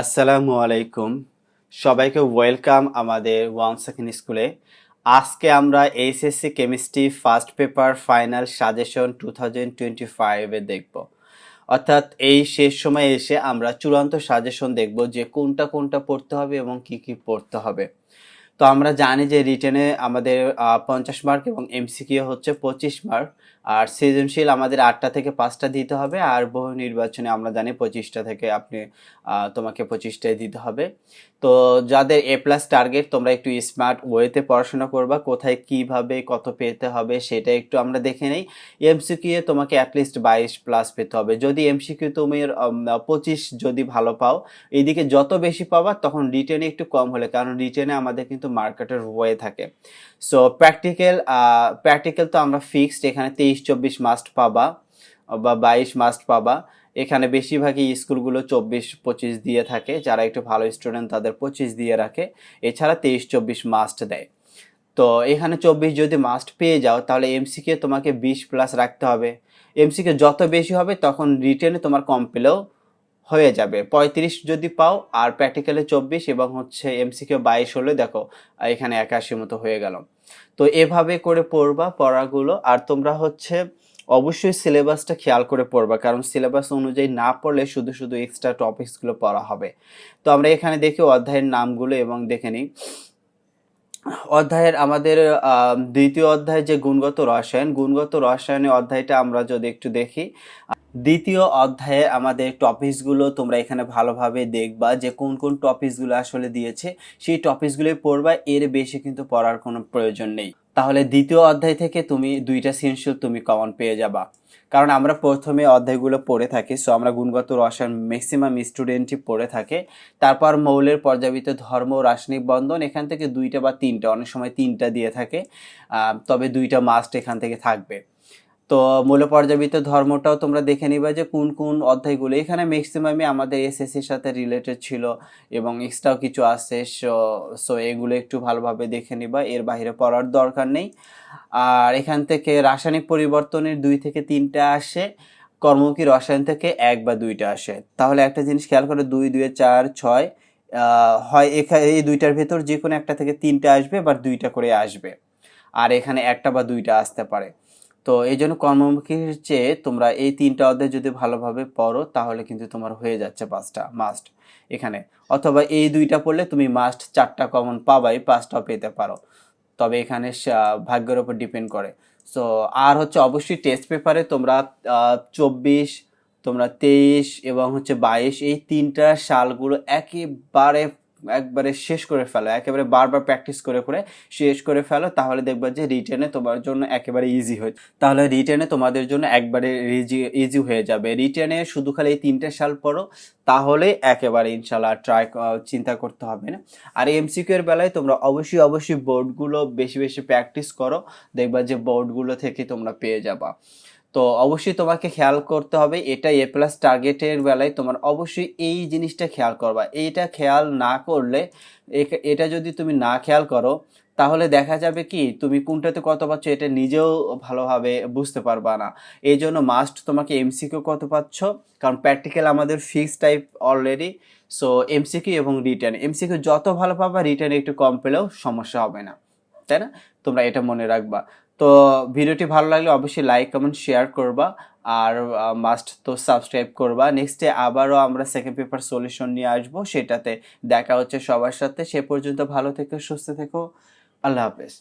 আসসালামু আলাইকুম। সবাইকে ওয়েলকাম আমাদের ওয়ান সেকেন্ড স্কুলে। আজকে আমরা HSC chemistry first paper final suggestion two thousand twenty ফাইভে দেখব। অর্থাৎ এই শেষ সময়ে এসে আমরা চূড়ান্ত সাজেশন দেখব যে কোনটা কোনটা পড়তে হবে এবং কি কি পড়তে হবে। তো আমরা জানি যে রিটেনে আমাদের পঞ্চাশ মার্ক এবং এমসিকিউ হচ্ছে পঁচিশ মার্ক আর সৃজনশীল আমাদের আটটা থেকে পাঁচটা দিতে হবে আর বহু নির্বাচনে আমরা জানি পঁচিশটা থেকে আপনি তোমাকে পঁচিশটাই দিতে হবে। তো যাদের এ প্লাস টার্গেট তোমরা একটু স্মার্ট ওয়েতে পড়াশোনা করবা, কোথায় কীভাবে কত পেতে হবে সেটা একটু আমরা দেখে নেই। এমসিকিউ তোমাকে অ্যাটলিস্ট বাইশ প্লাস পেতে হবে। যদি এমসিকিউ তুমি পঁচিশ যদি ভালো পাও, এইদিকে যত বেশি পাবা, তখন রিটেনে একটু কম হলে, কারণ রিটেনে আমাদের কিন্তু মার্কেটের ওয়ে থাকে। সো প্র্যাকটিক্যাল প্র্যাকটিক্যাল তো আমরা ফিক্সড এখানে তেইশ, চব্বিশ মাস্ট পাবা, বা বাইশ মাস্ট পাবা। এখানে বেশিরভাগই স্কুলগুলো চব্বিশ, পঁচিশ দিয়ে থাকে। যারা একটু ভালো স্টুডেন্ট তাদের পঁচিশ দিয়ে রাখে। এছাড়া তেইশ, চব্বিশ মাস্ট দেয়। তো, এখানে চব্বিশ যদি মাস্ট পেয়ে যাও, তাহলে এমসিকে তোমাকে বিশ প্লাস রাখতে হবে। এমসিকে যত বেশি হবে, তখন রিটেনে তোমার কম পেলেও হয়ে যাবে। পঁয়ত্রিশ যদি পাও আর প্র্যাকটিক্যালে চব্বিশ এবং হচ্ছে এমসিকে বাইশ হলে দেখো, এখানে একাশি মতো হয়ে গেল। তো এভাবে করে পড়বা পড়াগুলো আর তোমরা হচ্ছে অবশ্যই সিলেবাসটা খেয়াল করে পড়বা, কারণ সিলেবাস অনুযায়ী না পড়লে শুধু শুধু এক্সট্রা টপিকসগুলো পড়া হবে। তো আমরা এখানে দেখি অধ্যায়ের নামগুলো এবং দেখে নিই। অধ্যায়ের আমাদের দ্বিতীয় অধ্যায় যে গুণগত রসায়ন, গুণগত রসায়নের অধ্যায়টা আমরা যদি একটু দেখি দ্বিতীয় অধ্যায়ে আমাদের টপিকসগুলো তোমরা এখানে ভালোভাবে দেখবা যে কোন কোন টপিকসগুলো আসলে দিয়েছে, সেই টপিকসগুলোই পড়বা, এর বেশি কিন্তু পড়ার কোনো প্রয়োজন নেই। তাহলে দ্বিতীয় অধ্যায় থেকে তুমি দুইটা সিনশিল তুমি কমন পেয়ে যাবা। কারণ আমরা প্রথমে অধ্যায়গুলো পড়ে থাকি সো আমরা গুণগত রসায়ন ম্যাক্সিমাম স্টুডেন্টই পড়ে থাকে। তারপর মৌলের পর্যাবৃত ধর্ম রাসায়নিক বন্ধন, এখান থেকে দুইটা বা তিনটা, অনেক সময় তিনটা দিয়ে থাকে তবে দুইটা মাস্ট এখান থেকে থাকবে। তো মূল পর্যাবৃত ধর্মটাও তোমরা দেখে নিবা যে কোন কোন অধ্যায়গুলো। এখানে ম্যাক্সিমামই আমাদের এসএসসির সাথে রিলেটেড ছিল এবং এক্সট্রাও কিছু আছে সো সো এগুলো একটু ভালোভাবে দেখে নিবা, এর বাইরে পড়ার দরকার নেই। আর এখান থেকে রাসায়নিক পরিবর্তনের দুই থেকে তিনটা আসে, কর্মমুখী রসায়ন থেকে এক বা দুইটা আসে। তাহলে একটা জিনিস খেয়াল করে, দুই দুই চার, ছয় হয় এখানে এই দুইটার ভেতর যে কোনো একটা থেকে তিনটা আসবে বা দুইটা করে আসবে। আর এখানে একটা বা দুইটা আসতে পারে। তো এই জন্য কর্মমুখীর চেয়ে তোমরা এই তিনটা অধ্যায় যদি ভালোভাবে পড়ো, তাহলে কিন্তু তোমার হয়ে যাচ্ছে পাঁচটা মাস্ট এখানে। অথবা এই দুইটা পড়লে তুমি মাস্ট চারটা কমন পাবাই, পাঁচটাও পেতে পারো। তবে এখানে ভাগ্যের উপর ডিপেন্ড করে। সো আর হচ্ছে অবশ্যই টেস্ট পেপারে তোমরা চব্বিশ, তোমরা তেইশ এবং হচ্ছে বাইশ, এই তিনটা সালগুলো একেবারে একবারে শেষ করে ফেলো, একেবারে বারবার প্র্যাকটিস করে করে শেষ করে ফেলো, তাহলে দেখবা যে রিটেনে তোমার জন্য একেবারে ইজি হয়, তাহলে রিটেনে তোমাদের জন্য একবারে ইজি হয়ে যাবে। রিটেনে শুধু খালি এই তিনটে সাল পড়ো, তাহলে একেবারে ইনশাল্লাহ ট্রাই চিন্তা করতে হবে না। আর এমসিকিউ এর বেলায় তোমরা অবশ্যই অবশ্যই বোর্ডগুলো বেশি বেশি প্র্যাকটিস করো, দেখবা যে বোর্ডগুলো থেকে তোমরা পেয়ে যাবা। তো অবশ্যই তোমাকে খেয়াল করতে হবে এটা এ প্লাস টার্গেটের বেলায় তোমার অবশ্যই এই জিনিসটা খেয়াল করবা। এইটা খেয়াল না করলে এটা যদি তুমি না খেয়াল করো, তাহলে দেখা যাবে কি, তুমি কোনটাতে কত পাচ্ছ এটা নিজেও ভালোভাবে বুঝতে পারবা না। এই জন্য মাস্ট তোমাকে এমসিকিউ কত পাচ্ছ, কারণ প্র্যাকটিক্যাল আমাদের fix type already so MCQ এবং রিটার্ন এমসিকিউ যত ভালো পাবা রিটার্ন একটু কম পেলেও সমস্যা হবে না, তাই না? তোমরা এটা মনে রাখবা। তো ভিডিওটি ভালো লাগলে অবশ্যই লাইক কমেন্ট শেয়ার করবা আর মাস্ট তো সাবস্ক্রাইব করবা। নেক্সটে আবারও আমরা সেকেন্ড পেপার সলিউশন নিয়ে আসব। সেটাতে দেখা হচ্ছে সবার সাথে। সে পর্যন্ত ভালো থেকো, সুস্থ থেকো। আল্লাহ হাফেজ।